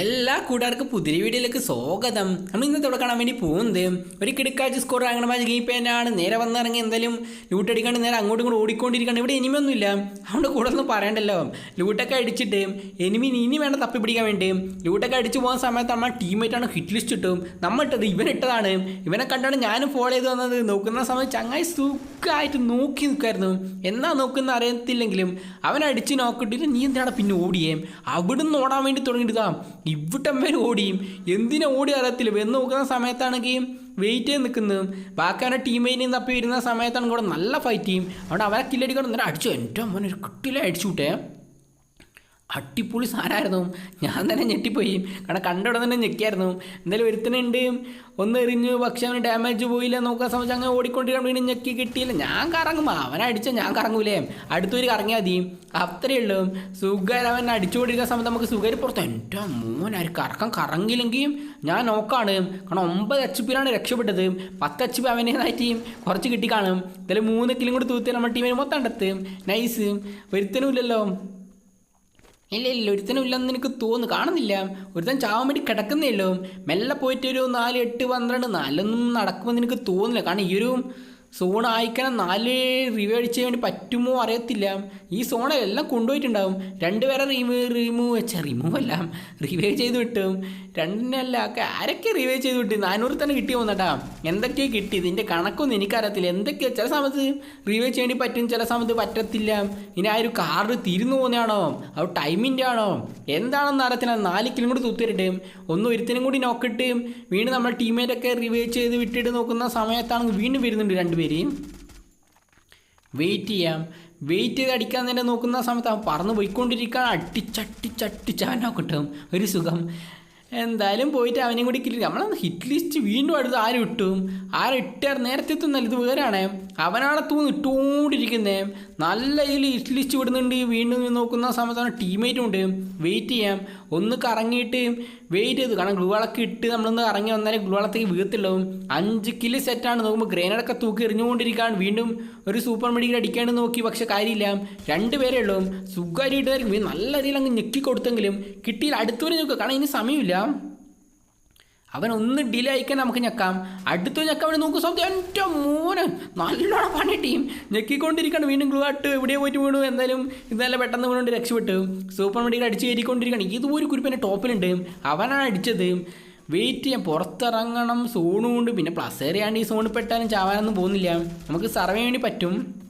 എല്ലാ കൂട്ടുകാർക്കും പുതിയ വീഡിയോയിലേക്ക് സ്വാഗതം. നമ്മൾ ഇന്നത്തെ ഇവിടെ കാണാൻ വേണ്ടി പോകുന്നത് ഒരു കിടക്കാഴ്ച സ്കോർ അങ്ങനെ മാച്ച് ഗെയിം പേനാണ് നേരെ വന്നിറങ്ങി എന്തായാലും ലൂട്ട് അടിക്കാണ്ട് നേരെ അങ്ങോട്ടും കൂടെ ഓടിക്കൊണ്ടിരിക്കുകയാണ് ഇവിടെ എനിമയൊന്നുമില്ല അവിടെ കൂടെ ഒന്നും പറയണ്ടല്ലോ. ലൂട്ടൊക്കെ അടിച്ചിട്ട് എനിമി ഇനി വേണ്ട തപ്പി പിടിക്കാൻ വേണ്ടി ലൂട്ടൊക്കെ അടിച്ചു പോകുന്ന സമയത്ത് നമ്മൾ ടീമേറ്റാണ് ഹിറ്റ് ലിസ്റ്റ് ഇട്ടും നമ്മൾ ഇട്ടത് ഇവൻ ഇട്ടതാണ്. ഇവനെ കണ്ടാണ് ഞാനും ഫോളോ ചെയ്ത് വന്നത്. നോക്കുന്ന സമയത്ത് ചങ്ങായി സുഖമായിട്ട് നോക്കി നിൽക്കായിരുന്നു എന്നാ നോക്കുന്ന അറിയത്തില്ലെങ്കിലും അവൻ അടിച്ച് നീ എന്താണ് പിന്നെ ഓടിയേ? അവിടുന്ന് ഓടാൻ വേണ്ടി തുടങ്ങിയിട്ടാ ഇവിട്ടം വരെ ഓടിയും. എന്തിനാ ഓടി അറിയത്തില്ല വെന്ന് നോക്കുന്ന സമയത്താണെങ്കിൽ വെയിറ്റ് ചെയ്ത് നിൽക്കുന്നത്. ബാക്കി ടീമേറ്റിൽ നിന്ന് തപ്പി വരുന്ന സമയത്താണ് കൂടെ നല്ല ഫൈറ്റ് ചെയ്യും. അവിടെ അവരെ കില്ലടിക്കണം എന്നിട്ട് അടിച്ചു. എന്റെ അമ്മ ഒരു കിട്ടില്ല അടിച്ചു വിട്ടേ അട്ടിപ്പൊളി സാധനമായിരുന്നു. ഞാൻ തന്നെ ഞെട്ടിപ്പോയി. കാരണം കണ്ടവിടെ തന്നെ ഞെക്കിയായിരുന്നു. എന്തായാലും ഒരുത്തനുണ്ട്. ഒന്ന് എറിഞ്ഞു പക്ഷെ അവന് ഡാമേജ് പോയില്ല. നോക്കാൻ സമയത്ത് അങ്ങനെ ഓടിക്കൊണ്ടിരിക്കാൻ വീണ്ടും ഞെക്കി കിട്ടിയില്ല. ഞാൻ കറങ്ങും. അവനടിച്ച ഞാൻ കറങ്ങൂലേ? അടുത്തൊരു കറങ്ങിയാൽ മതി. അത്രയേ ഉള്ളൂ. സുഖം അവൻ അടിച്ചുകൊണ്ടിരിക്കുന്ന സമയത്ത് നമുക്ക് സുഖം പുറത്ത് എന്റെ മോൻ മോനായി കറക്കം കറങ്ങിയില്ലെങ്കിൽ ഞാൻ നോക്കാണ്. കാരണം ഒമ്പത് എച്ച് പിയിലാണ് രക്ഷപ്പെട്ടത്. പത്ത് എച്ച് പി അവനേതായിട്ട് കുറച്ച് കിട്ടി കാണും എന്തായാലും മൂന്ന് കിലും കൂടി തൂത്തി നമ്മുടെ ടീമിന് മൊത്തം കണ്ടെത്തും. നൈസ് ഒരുത്തനും ഇല്ലല്ലോ. ഇല്ല ഇല്ല ഒരുത്തനും ഇല്ലെന്ന് എനിക്ക് തോന്നുന്നു. കാണുന്നില്ല. ഒരുത്തൻ ചാവാൻ വേണ്ടി കിടക്കുന്നേ ഉള്ളൂ. മെല്ലെ പോയിട്ട് ഒരു നാല് എട്ട് പന്ത്രണ്ട് നാലൊന്നും നടക്കുമെന്ന് എനിക്ക് തോന്നുന്നില്ല. കാരണം ഈ ഒരു സോൺ അയക്കണം നാല് റിവ്യൂ അടിച്ചാൽ വേണ്ടി പറ്റുമോ അറിയത്തില്ല. ഈ സോണെല്ലാം കൊണ്ടുപോയിട്ടുണ്ടാവും. രണ്ടുപേരെ റിമൂ റിമൂവ് വെച്ചാൽ റിമൂവ് അല്ല. റിവ്യൂ ചെയ്ത് വിട്ടും. രണ്ടിനല്ല ആരൊക്കെ റിവ്യൂ ചെയ്ത് കിട്ടി നാനൂറ് തന്നെ കിട്ടി വന്നട്ടാ എന്തൊക്കെയാണ് കിട്ടി ഇതിന്റെ കണക്കൊന്നും എനിക്കറിയത്തില്ല. എന്തൊക്കെയാണ് ചില സമയത്ത് റിവ്യൂ ചെയ്യേണ്ടി പറ്റും ചില സമയത്ത് പറ്റത്തില്ല. ഇനി ആ ഒരു കാർഡ് തീർന്നു പോകുന്നതാണോ? അത് ടൈമിന്റെ ആണോ? എന്താണെന്ന് അറിയത്തില്ല. നാല് കിലും കൂടി തൂത്തിട്ട് ഒന്ന് ഒരുത്തിനും കൂടി നോക്കിയിട്ട് വീണ്ടും നമ്മുടെ ടീമേറ്റൊക്കെ റിവ്യൂ ചെയ്ത് വിട്ടിട്ട് നോക്കുന്ന സമയത്താണെങ്കിൽ വീണ്ടും വരുന്നുണ്ട് രണ്ടുപേര് വെയിറ്റ് ചെയ്യാം. വെയിറ്റ് ചെയ്ത് അടിക്കാൻ തന്നെ നോക്കുന്ന സമയത്ത് അവൻ പറന്ന് പോയിക്കൊണ്ടിരിക്കാൻ അട്ടിച്ചട്ടിച്ചട്ടിച്ചാനോ കിട്ടും. ഒരു സുഖം. എന്തായാലും പോയിട്ട് അവനെയും കൂടി കിട്ടി നമ്മളെ ഹിറ്റ് ലിസ്റ്റ് വീണ്ടും അടുത്ത് ആരും ഇട്ടും ആരും ഇട്ടാർ നേരത്തെ എത്തുന്നല്ല ഇത് വേറാണ്? അവനാണ് തൂന്ന് ഇട്ടുകൊണ്ടിരിക്കുന്നേ നല്ല ഇതിൽ ഹിറ്റ് ലിസ്റ്റ് വിടുന്നുണ്ട്. വീണ്ടും നോക്കുന്ന സമയത്താണ് ടീമേറ്റും ഉണ്ട്. വെയിറ്റ് ചെയ്യാം. ഒന്ന് കറങ്ങിയിട്ട് വെയിറ്റ് ചെയ്ത് കാരണം ഗ്ലൂവളൊക്കെ ഇട്ട് നമ്മളൊന്ന് ഇറങ്ങി വന്നാലേ ഗ്ലൂവളത്തേക്ക് വീഴത്തുള്ളൂ. അഞ്ച് കിലോ സെറ്റാണ് നോക്കുമ്പോൾ ഗ്രേനഡൊക്കെ തൂക്കി എറിഞ്ഞുകൊണ്ടിരിക്കുകയാണ് വീണ്ടും ഒരു സൂപ്പർ മെഡിക്കൽ അടിക്കാണ്ട് നോക്കി. പക്ഷെ കാര്യമില്ല. രണ്ട് പേരേ ഉള്ളൂ. സുഖമായിട്ട് നല്ല രീതിയിൽ അങ്ങ് ഞെക്കി കൊടുത്തെങ്കിലും കിട്ടിയില്ല അടുത്തവരെ നോക്കുക കാരണം ഇനി സമയമില്ല. അവൻ ഒന്ന് ഡിലേ അയക്കാൻ നമുക്ക് ഞെക്കാം. അടുത്ത ഞെക്കാൻ നോക്കും സത്യം എന്റെ മോന് നല്ലോണം പണി ടീം ഞെക്കിക്കൊണ്ടിരിക്കണം. വീണ്ടും ഗ്ലൂ ആട്ട് എവിടെ പോയിട്ട് വീണു. എന്തായാലും ഇതെല്ലാം പെട്ടെന്ന് വീണുകൊണ്ട് രക്ഷപ്പെട്ടു. സൂപ്പർ മെഡിക്കൽ അടിച്ച് കയറിക്കൊണ്ടിരിക്കണം ഇതുപോലെ കുരിപ്പിന്റെ ടോപ്പിലുണ്ട്. അവനാണ് അടിച്ചത്. വെയിറ്റ് ചെയ്യാൻ പുറത്തിറങ്ങണം. സോണും ഉണ്ട്. പിന്നെ പ്ലസ് ഏറിയാണ്ട് ഈ സോണിൽ പെട്ടാലും ചാവാനൊന്നും പോകുന്നില്ല. നമുക്ക് സർവേ വേണ്ടി പറ്റും.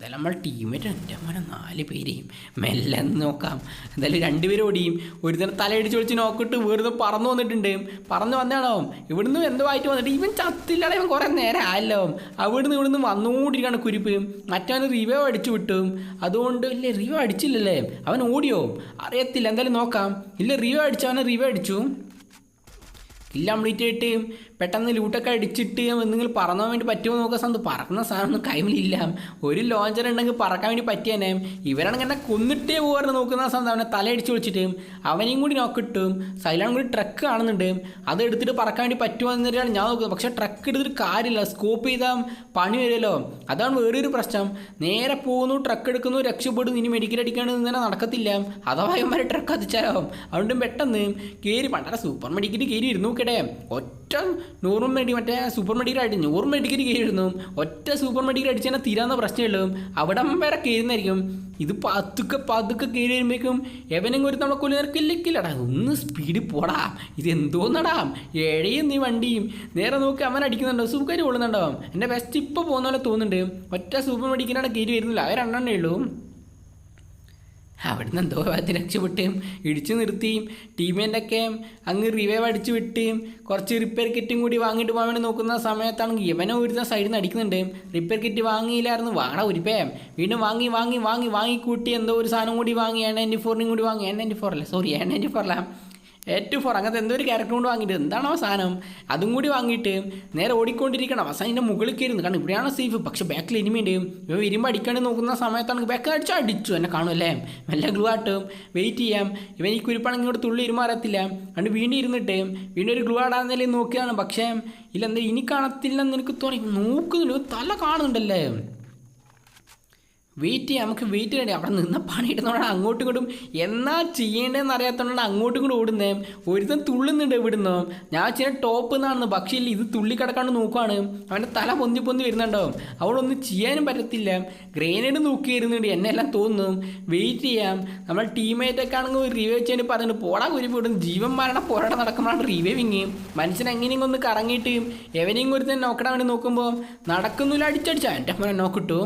എന്തായാലും നമ്മൾ ടീമേറ്റ് എന്റെ നാല് പേരെയും മെല്ലെ നോക്കാം. എന്തായാലും രണ്ടുപേരും ഓടിയും. ഒരു തന്നെ തലയടിച്ച് ഒളിച്ച് നോക്കിട്ട് വെറുതെ പറന്നു വന്നിട്ടുണ്ട്. പറന്ന് വന്നാണോ? ഇവിടുന്ന് എന്തോ ആയിട്ട് വന്നിട്ട് ഇവൻ ചത്തില്ലാതെ ഇവൻ കുറേ നേരം ആയല്ലോ. അവിടുന്ന് ഇവിടുന്ന് വന്നുകൊണ്ടിരിക്കുകയാണ് കുരിപ്പ്. മറ്റവന് റിവ്യൂ അടിച്ചു വിട്ടും. അതുകൊണ്ട് ഇല്ലേ റിവ്യൂ അടിച്ചില്ലല്ലേ? അവൻ ഓടിയോ? അറിയത്തില്ല. എന്തായാലും നോക്കാം. ഇല്ല റിവ്യൂ അടിച്ചു അവനെ റിവ്യൂ അടിച്ചു. ഇല്ല കംപ്ലീറ്റ് ആയിട്ട് പെട്ടെന്ന് ലൂട്ടൊക്കെ അടിച്ചിട്ട് എന്തെങ്കിലും പറന്നാൻ വേണ്ടി പറ്റുമോ നോക്കാൻ സാധനം. പറക്കുന്ന സാധനം കൈമിലില്ല ഒരു ലോഞ്ചർ ഉണ്ടെങ്കിൽ പറക്കാൻ വേണ്ടി പറ്റിയനെ ഇവരാണെങ്കിൽ എന്നെ കൊന്നിട്ടേ പോകാറ് നോക്കുന്ന സാധനം. അവനെ തലയടിച്ച് വിളിച്ചിട്ട് അവനെയും കൂടി നോക്കിട്ടും സൈലാണ് കൂടി ട്രക്ക് കാണുന്നുണ്ട്. അത് എടുത്തിട്ട് പറക്കാൻ വേണ്ടി പറ്റുമോ എന്നിട്ടാണ് ഞാൻ നോക്കുന്നത് പക്ഷേ ട്രക്ക് എടുത്തിട്ട് കാര്യമില്ല. സ്കോപ്പ് ചെയ്താൽ പണി വരുമല്ലോ. അതാണ് വേറൊരു പ്രശ്നം. നേരെ പോകുന്നു ട്രക്ക് എടുക്കുന്നു രക്ഷപ്പെടുന്നു. ഇനി മെഡിക്കൽ അടിക്കാണ്ട് ഇങ്ങനെ നടക്കത്തില്ല. അഥവാ ഇവന്മാരെ ട്രക്ക് എത്തിച്ചാലോ അതുകൊണ്ട് പെട്ടെന്ന് കയറി പണ്ടേ സൂപ്പർ മെഡിക്കൽ കയറി ഇരുന്നു. നോക്കട്ടെ ഒറ്റ നോർമൽ മെഡി മറ്റേ സൂപ്പർ മെഡിക്കൽ ആയിട്ട് നൂറ് മെഡിക്കൽ കയറിയിരുന്നു ഒറ്റ സൂപ്പർ മെഡിക്കൽ അടിച്ച് തന്നെ തീരാവുന്ന പ്രശ്നമുള്ളൂ അവിടെ വരെ കയറുന്നതായിരിക്കും ഇത് പതുക്കെ പതുക്കെ കയറി വരുമ്പോഴേക്കും എവനും ഒരു നമ്മളെ കൊല്ലം നിരക്കില്ലടാ ഒന്ന് സ്പീഡ് പോടാ. ഇത് എന്തോന്നടാ. ഏഴയും നീ വണ്ടിയും. നേരെ നോക്കി അവൻ അടിക്കുന്നുണ്ടോ? സുഖമായിട്ട് കൊള്ളുന്നുണ്ടാവും എന്റെ ബെസ്റ്റ് ഇപ്പോൾ പോകുന്ന പോലെ തോന്നുന്നുണ്ട്. ഒറ്റ സൂപ്പർ മെഡിക്കലാണ് കയറി വരുന്നില്ല അവരെണ്ണേ ഉള്ളൂ. അവിടുന്ന് എന്തോ അത് രക്ഷപ്പെട്ട് ഇടിച്ചു നിർത്തിയും ടീമിന്റെയൊക്കെ അങ്ങ് റിവൈവ് അടിച്ചു വിട്ടുകയും കുറച്ച് റിപ്പയർ കിറ്റും കൂടി വാങ്ങിയിട്ട് പോകാൻ വേണ്ടി നോക്കുന്ന സമയത്താണെങ്കിൽ ഇവനെ ഒരു സൈഡിൽ നിന്ന് അടിക്കുന്നുണ്ട്. റിപ്പയർ കിറ്റ് വാങ്ങിയില്ലായിരുന്നു. വാങ്ങണ പേം വീണ്ടും വാങ്ങി വാങ്ങി വാങ്ങി വാങ്ങി കൂട്ടി എന്തോ ഒരു സാധനം കൂടി വാങ്ങി. എൻ നയന്റി ഫോറിനും കൂടി വാങ്ങി. എൻ നയന്റി ഫോർ അല്ലേ? Sorry N ninety four two four അങ്ങനത്തെ എന്തോ ഒരു ക്യാരക്ടർ കൊണ്ട് വാങ്ങിയിട്ട്? എന്താണോ സാധനം? അതും കൂടി വാങ്ങിയിട്ട് നേരെ ഓടിക്കൊണ്ടിരിക്കണം. അവസാനം ഇതിന്റെ മുകളിൽ കയറുന്നു കാരണം ഇവിടെയാണ് സേഫ്. പക്ഷേ ബാക്കിൽ ഇനിമയുണ്ട് ഇവ വരുമ്പോൾ അടിക്കാണ്ട് നോക്കുന്ന സമയത്താണ് ബാക്ക് അടിച്ച് അടിച്ചു. എന്നെ കാണുമല്ലേ മെല്ലെ ഗ്ലൂ ആട്ടും വെയിറ്റ് ചെയ്യാം. ഇവൻ ഈ കുരിപ്പാണെങ്കിൽ ഇങ്ങോട്ട് തുള്ളി ഇരുമ്പ് അറിയത്തില്ല അതുകൊണ്ട് വീണ്ടും ഇരുന്നിട്ട് വീണ്ടും ഒരു ഗ്ലൂ ആടാന്നല്ലേ നോക്കിയാണ് പക്ഷേ ഇല്ല എന്താ ഇനി കാണത്തില്ലെന്ന് എനിക്ക് തോന്നി. നോക്കുന്നുണ്ട്. തല കാണുന്നുണ്ടല്ലേ? വെയിറ്റ് ചെയ്യാം നമുക്ക് വെയിറ്റ് ചെയ്യണ്ടേ അവിടെ നിന്ന പണിയിടുന്നോണ്ടാണ് അങ്ങോട്ടും ഇങ്ങോട്ടും. എന്നാ ചെയ്യേണ്ടതെന്ന് അറിയാത്തതുകൊണ്ടാണ് അങ്ങോട്ടും ഇങ്ങോട്ടും ഓടുന്നേ. ഒരുത്തൻ തുള്ളുന്നുണ്ട് ഇവിടുന്ന്. ഞാൻ ചില ടോപ്പ് നിന്നാണ് പക്ഷേ ഇത് തുള്ളി കിടക്കാണ്ട് നോക്കുവാണ്. അവന്റെ തല പൊന്തി പൊന്തി വരുന്നുണ്ടാവും അവളൊന്നും ചെയ്യാനും പറ്റത്തില്ല. ഗ്രേനേഡ് നോക്കി വരുന്നുണ്ട്. എന്നെ എല്ലാം തോന്നും വെയിറ്റ് ചെയ്യാം. നമ്മൾ ടീമേറ്റൊക്കെ ആണെങ്കിൽ റിവൈവ് ചെയ്യാൻ പറഞ്ഞിട്ട് പോടാ ഒരു വിടും ജീവൻ മരണ പോരാട്ടം നടക്കുമ്പോഴാണ് റിവൈവിങ് മനുഷ്യനെങ്ങനെയും ഒന്ന് കറങ്ങിയിട്ട് എവനെയും ഒരുത്തൻ നോക്കടാൻ വേണ്ടി നോക്കുമ്പോൾ നടക്കുന്നില്ല അടിച്ചടിച്ചാൽ എന്റെ മോനെ നോക്കിട്ടു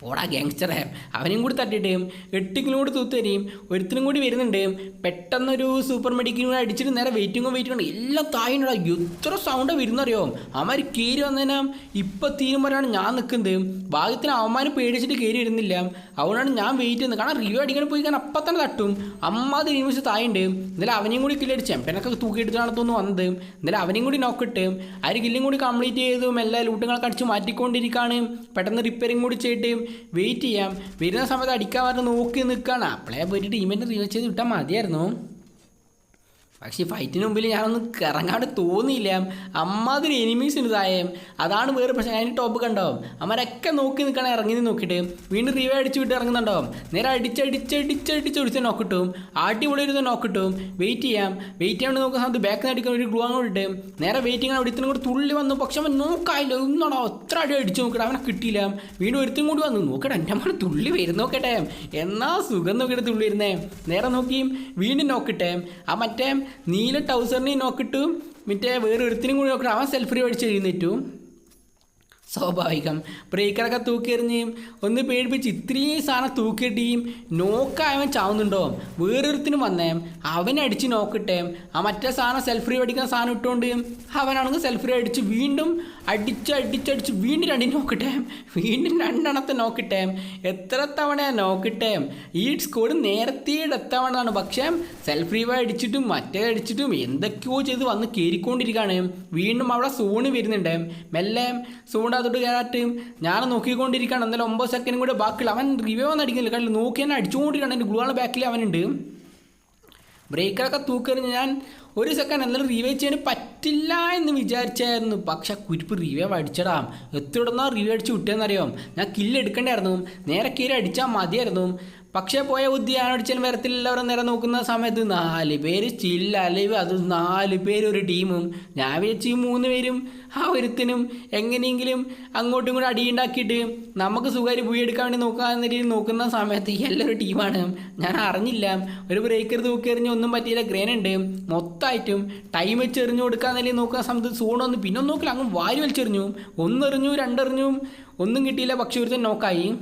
പോടാ ഗ്യാങ്സ്റ്ററെ അവനെയും കൂടി തട്ടിട്ടേയും എട്ടിക്കിലും കൂടി തൂത്തരിയും ഒരുത്തിനും കൂടി വരുന്നുണ്ട്. പെട്ടെന്നൊരു സൂപ്പർ മെഡിക്കൽ കൂടെ അടിച്ചിട്ട് നേരെ വെയിറ്റിങ്ങും വെയിറ്റിംഗ് എല്ലാം തായിട്ടാ എത്ര സൗണ്ട് വരുന്നറിയോ? അവന്മാർ കയറി വന്നതിനാ ഇപ്പം തീരുമ്പോഴാണ് ഞാൻ നിൽക്കുന്നത് ഭാഗ്യത്തിന് അവന്മാർ പേടിച്ചിട്ട് കയറി വരുന്നില്ല. അതുകൊണ്ടാണ് ഞാൻ വെയിറ്റ് ചെയ്യുന്നത്. കാരണം റിവ്യൂ അടിക്കാൻ പോയി കാരണം അപ്പം തന്നെ തട്ടും. അമ്മാതി നിമിഷം തായുണ്ട് എന്നാലും അവനെയും കൂടി കില്ലടിച്ച് എംപനൊക്കെ തൂക്കിയെടുത്താണ് തോന്നുന്നു വന്നത്. എന്നാലും അവനെയും കൂടി നോക്കിട്ട് ആ ഒരു കില്ലും കൂടി കംപ്ലീറ്റ് ചെയ്തും എല്ലാ ലൂട്ടുകളൊക്കെ അടിച്ച് മാറ്റിക്കൊണ്ടിരിക്കുകയാണ് പെട്ടെന്ന് റിപ്പയറിങ് കൂടി ചെയ്തിട്ട് വെയിറ്റ് ചെയ്യാം. വരുന്ന സമയത്ത് അടിക്കാൻ പറഞ്ഞ് നോക്കി നിൽക്കുകയാണ് അപ്പോഴേ പോയിട്ട് ടീമിന്റെ റീവച്ച് ചെയ്ത് വിട്ടാൽ മതിയായിരുന്നു. പക്ഷേ ഫൈറ്റിന് മുമ്പിൽ ഞാനൊന്നും ഇറങ്ങാണ്ട് തോന്നിയില്ല. അമ്മാതിരി എനിമീസിന് സായം. അതാണ് വേറെ പക്ഷേ അതിന് ടോപ്പ് കണ്ടാവും അമ്മരൊക്കെ നോക്കി നിൽക്കണേ ഇറങ്ങി നോക്കിയിട്ട്. വീണ്ടും റീവേ അടിച്ച് വിട്ട് ഇറങ്ങുന്നുണ്ടാവും നേരെ അടിച്ചടിച്ചടിച്ചടിച്ച് ഒടിച്ച് നോക്കിട്ടും അടിപൊളി ഒരു നോക്കിട്ടും വെയിറ്റ് ചെയ്യാം. വെയിറ്റ് ചെയ്യാണ്ട് നോക്കുന്ന സമയത്ത് ബാക്ക് അടിക്കാൻ ഒരു ഗ്ലൂ അങ്ങോട്ട് ഇട്ട്. നേരെ വെയിറ്റിംഗ് ആണ്. ഒരുത്തിനും കൂടി തുള്ളി വന്നു. പക്ഷെ അവൻ നോക്കായില്ല. ഒന്നാണോ അത്ര അടി അടിച്ച് നോക്കട്ടെ അവനെ കിട്ടിയില്ല. വീണ്ടും ഒരുത്തും കൂടി വന്നു. നോക്കട്ടെ എന്റെ അമ്മ തുള്ളി വരും നോക്കട്ടെ. എന്നാ സുഖം നോക്കിയിട്ട് തുള്ളി വരുന്നേ. നേരെ നോക്കിയും വീണ്ടും നോക്കട്ടെ ആ മറ്റേ നീല ടൗസറിനെയും നോക്കിട്ടു മറ്റേ വേറെ ഒരുത്തിനും കൂടി നോക്കിയിട്ട് അവൻ സെൽഫ് അടിച്ച് എഴുന്നേറ്റു. സ്വാഭാവികം. ബ്രേക്കറൊക്കെ തൂക്കിയെറിഞ്ഞും ഒന്ന് പേടിപ്പിച്ച് ഇത്രയും സാധനം തൂക്കിയിട്ടേയും നോക്കായവൻ ചാവുന്നുണ്ടോ? വേറൊരുത്തിനും വന്നേം. അവനെ അടിച്ച് നോക്കട്ടെ. ആ മറ്റേ സാധനം സെൽഫ് റീ അടിക്കുന്ന സാധനം ഇട്ടുകൊണ്ട് അവനാണെങ്കിൽ സെൽഫ് റീ അടിച്ച് വീണ്ടും അടിച്ച് അടിച്ചടിച്ച് വീണ്ടും രണ്ടിനും നോക്കട്ടെ. വീണ്ടും രണ്ടെണ്ണത്തെ നോക്കട്ടെ. എത്ര തവണ നോക്കട്ടെ? ഈ സ്കോഡ് നേരത്തെ എത്തവണാണ് പക്ഷേ സെൽഫ് റീവ് അടിച്ചിട്ടും മറ്റേ അടിച്ചിട്ടും എന്തൊക്കെയോ ചെയ്ത് വന്ന് കയറിക്കൊണ്ടിരിക്കുകയാണ് വീണ്ടും അവിടെ സൂണ് വരുന്നുണ്ട്. മെല്ലെ അതോട്ട് കയറാട്ട് ഞാൻ നോക്കിക്കൊണ്ടിരിക്കുകയാണ്. എന്നാലും ഒമ്പത് സെക്കൻഡും കൂടെ ബാക്കിയുള്ള അവൻ റിവ്യൂ ഒന്നും അടിക്കുന്നില്ല. കാരണം നോക്കി തന്നെ അടിച്ചുകൊണ്ടിരിക്കുകയാണ്. എന്റെ ഗ്ലൂവാണ് ബാക്കിൽ അവനുണ്ട്. ബ്രേക്കറൊക്കെ തൂക്കെറിഞ്ഞ് ഞാൻ ഒരു സെക്കൻഡ് എന്നാലും റീവൈവ് ചെയ്യാൻ പറ്റില്ല എന്ന് വിചാരിച്ചായിരുന്നു. പക്ഷെ കുരിപ്പ് റീവൈവ് അടിച്ചടാ. എത്തിവിടുന്ന റീവൈവ് അടിച്ച് വിട്ടേന്നറിയാം ഞാൻ കില്ല് എടുക്കേണ്ടായിരുന്നു. നേരെ കീരി അടിച്ചാൽ മതിയായിരുന്നു. പക്ഷേ പോയ ബുദ്ധി ഞാൻ അടിച്ചാൽ നേരെ നോക്കുന്ന സമയത്ത് നാല് പേര് ചില്ല. അല്ലെങ്കിൽ അത് നാല് പേര് ഒരു ടീമും. ഞാൻ വിചാരിച്ച് മൂന്ന് പേരും ആ ഒരുത്തിനും എങ്ങനെയെങ്കിലും അങ്ങോട്ടും ഇങ്ങോട്ടും അടിയുണ്ടാക്കിയിട്ട് നമുക്ക് സുഖമായി പോയി എടുക്കാൻ വേണ്ടി നോക്കാമെന്ന രീതിയിൽ നോക്കുന്ന സമയത്ത് എല്ലാവരും ടീമാണ്. ഞാൻ അറിഞ്ഞില്ല. ഒരു ബ്രേക്കർ തൂക്കിയെറിഞ്ഞ് ഒന്നും പറ്റിയില്ല. ഗ്രേൻ ഉണ്ട്. മൊത്തമായിട്ടും ടൈം വെച്ച് എറിഞ്ഞു കൊടുക്കാൻ നിലയിൽ നോക്കുന്ന സമയത്ത് സൂണൊന്നും പിന്നെ നോക്കില്ല. അങ്ങ് വാരി വലിച്ചെറിഞ്ഞു. ഒന്നെറിഞ്ഞു രണ്ടെറിഞ്ഞു. ഒന്നും കിട്ടിയില്ല. പക്ഷെ ഒരുത്തൻ നോക്കായി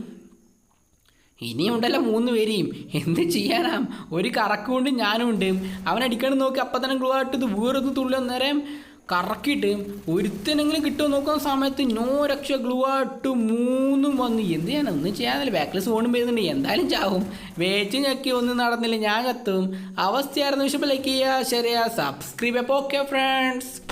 ഇനിയുണ്ടല്ലോ മൂന്ന് പേരെയും. എന്ത് ചെയ്യാനാ? ഒരു കറക്കുകൊണ്ട് ഞാനും ഉണ്ട് അവൻ അടിക്കണം നോക്കി അപ്പം തന്നെ ഗ്ലൂ ആയിട്ട് ഇത് വേറൊന്ന് തുള്ളി അന്നേരം കറക്കിയിട്ട് ഒരുത്തനെങ്കിലും കിട്ടുമോ നോക്കുന്ന സമയത്ത് നോ രക്ഷ ഗ്ലൂ ആയിട്ട് മൂന്നും വന്നു എന്ത് ചെയ്യാൻ ഒന്നും ചെയ്യാനില്ല. ബാക്കിൽ സോണും വരുന്നുണ്ട്. എന്തായാലും ചാവും. വേച്ച് ഞെക്കി ഒന്നും നടന്നില്ല. ഞാൻ കത്തും അവസ്ഥയായിരുന്നു. ഇഷ്ടം ലൈക്ക് ചെയ്യുക. ശരിയാ സബ്സ്ക്രൈബ് അപ്പോൾ ഓക്കെ ഫ്രണ്ട്സ്